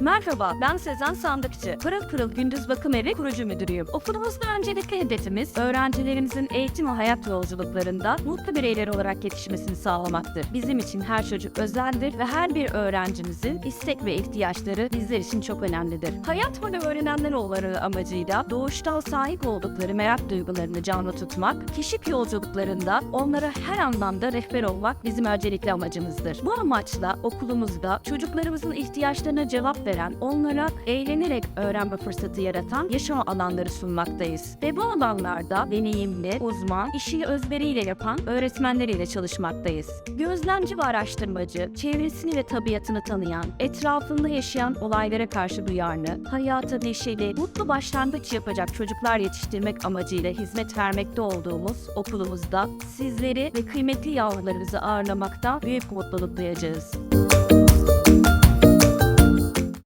Merhaba, ben Sezen Sandıkçı. Pırıl Pırıl Gündüz Bakım Evi kurucu müdürüyüm. Okulumuzda öncelikli hedefimiz öğrencilerimizin eğitim ve hayat yolculuklarında mutlu bireyler olarak yetişmesini sağlamaktır. Bizim için her çocuk özeldir ve her bir öğrencimizin istek ve ihtiyaçları bizler için çok önemlidir. Hayat boyu öğrenenler olmaları amacıyla doğuştan sahip oldukları merak duygularını canlı tutmak, keşif yolculuklarında onlara her anlamda rehber olmak bizim öncelikli amacımızdır. Bu amaçla okulumuzda çocuklarımızın ihtiyaçlarına cevap veren, onlara eğlenerek öğrenme fırsatı yaratan yaşam alanları sunmaktayız. Ve bu alanlarda deneyimli, uzman, işi özveriyle yapan öğretmenler ile çalışmaktayız. Gözlemci ve araştırmacı, çevresini ve tabiatını tanıyan, etrafında yaşayan olaylara karşı duyarlı, hayata neşeli, mutlu başlangıç yapacak çocuklar yetiştirmek amacıyla hizmet vermekte olduğumuz okulumuzda sizleri ve kıymetli yavrularınızı ağırlamakta büyük mutluluk duyacağız.